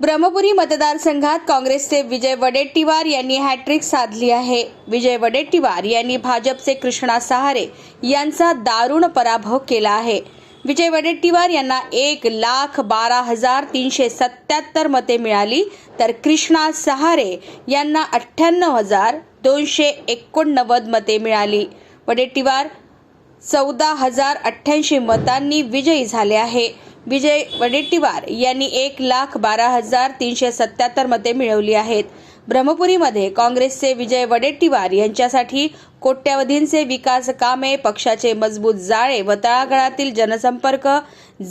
ब्रह्मपुरी मतदारसंघात काँग्रेसचे विजय वडेट्टीवार यांनी हॅट्रिक साधली आहे. विजय वडेट्टीवार यांनी भाजपचे कृष्णा सहारे यांचा दारुण पराभव केला आहे. विजय वडेट्टीवार यांना एक लाख बारा हजार तीनशे सत्याहत्तर मते मिळाली तर कृष्णा सहारे यांना अठ्ठ्याण्णव हजार दोनशे एकोणनव्वद मते मिळाली. वडेट्टीवार चौदा हजार अठ्ठ्याऐंशी मतांनी विजयी झाले आहे. विजय वडेट्टीवार यांनी एक लाख बारा हजार तीनशे सत्याहत्तर मते मिळवली आहेत. ब्रह्मपुरीमध्ये काँग्रेसचे विजय वडेट्टीवार यांच्यासाठी कोट्यवधींचे विकास कामे पक्षाचे मजबूत जाळे व तळागाळातील जनसंपर्क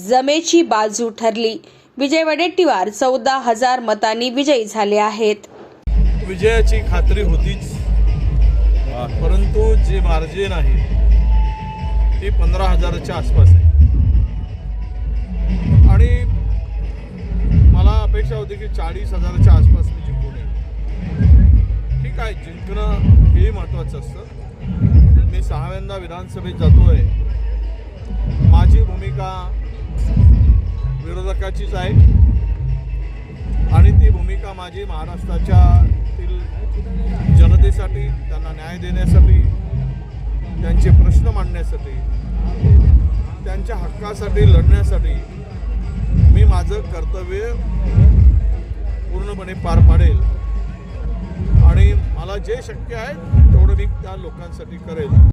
जमेची बाजू ठरली. विजय वडेट्टीवार चौदा हजार मतांनी विजयी झाले आहेत. विजयाची खात्री होतीच. परंतु जे मार्जिन आहे ते पंधरा हजाराच्या आसपास आहे. होती की चाळीस हजाराच्या आसपास मी जिंकून येईल. ठीक आहे जिंकणं हे महत्त्वाचं असतं. मी सहाव्यांदा विधानसभेत जातोय. माझी भूमिका विरोधकाचीच आहे. आणि ती भूमिका माझी महाराष्ट्राच्यातील जनतेसाठी त्यांना न्याय देण्यासाठी त्यांचे प्रश्न मांडण्यासाठी त्यांच्या हक्कासाठी लढण्यासाठी मी माझं कर्तव्य पूर्णपणे पार पाडेल. आणि मला जे शक्य आहे तेवढं मी त्या लोकांसाठी करेल.